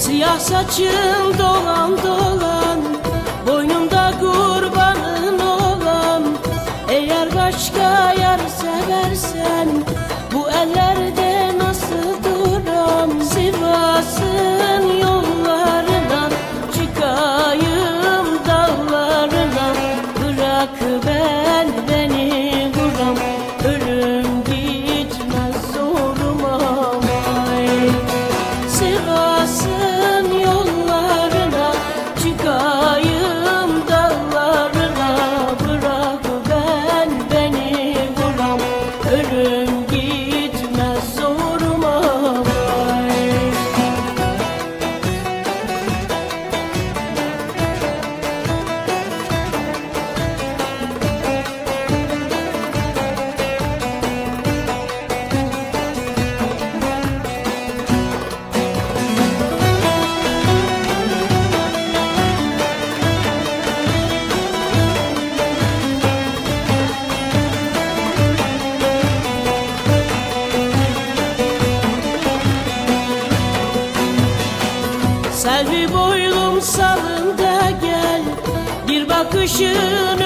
Siyah saçın dolan dolan Boynumda kurbanın olan. Eğer başka yar seversen Selvi boylum salında gel. Bir bakışın